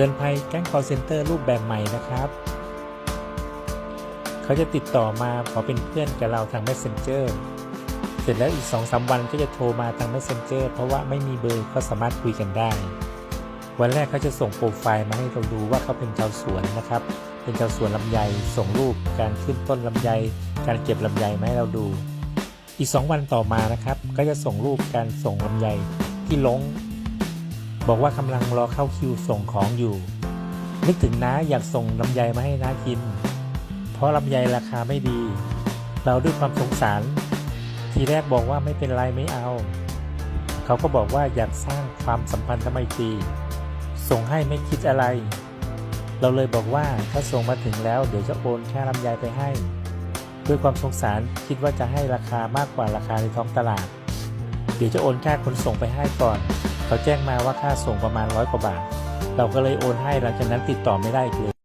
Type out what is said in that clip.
ตือนภัยแก๊ง call center รูปแบบใหม่นะครับ เขาจะติดต่อมาขอเป็นเพื่อนกับเราทาง messenger เสร็จแล้วอีก2อสวันก็จะโทรมาทาง messenger เพราะว่าไม่มีเบอร์เขาสามารถคุยกันได้ วันแรกเขาจะส่งโปรไฟล์มาให้เราดูว่าเขาเป็นชาวสวนนะครับ เป็นชาวสวนลำไย ส่งรูปการขึ้นต้นลำไย การเก็บลำไยมาให้เราดู อีก 2 วันต่อมานะครับ ก็จะส่งรูปการส่งลำไยที่ลง บอกว่ากำลังรอเข้าคิวส่งของอยู่ นึกถึงน้าอยากส่งลำไยมาให้น้ากิน เพราะลำไยราคาไม่ดี เราด้วยความสงสาร ทีแรกบอกว่าไม่เป็นไรไม่เอา เขาก็บอกว่าอยากสร้างความสัมพันธ์ทำไมตรีส่งให้ไม่คิดอะไร เราเลยบอกว่าถ้าส่งมาถึงแล้วเดี๋ยวจะโอนค่าลำไยไปให้ ด้วยความสงสารคิดว่าจะให้ราคามากกว่าราคาในท้องตลาด เดี๋ยวจะโอนค่าขนส่งไปให้ก่อน เขาแจ้งมาว่าค่าส่งประมาณร้อยกว่าบาท เราก็เลยโอนให้หลังจากนั้นติดต่อไม่ได้อีกเลย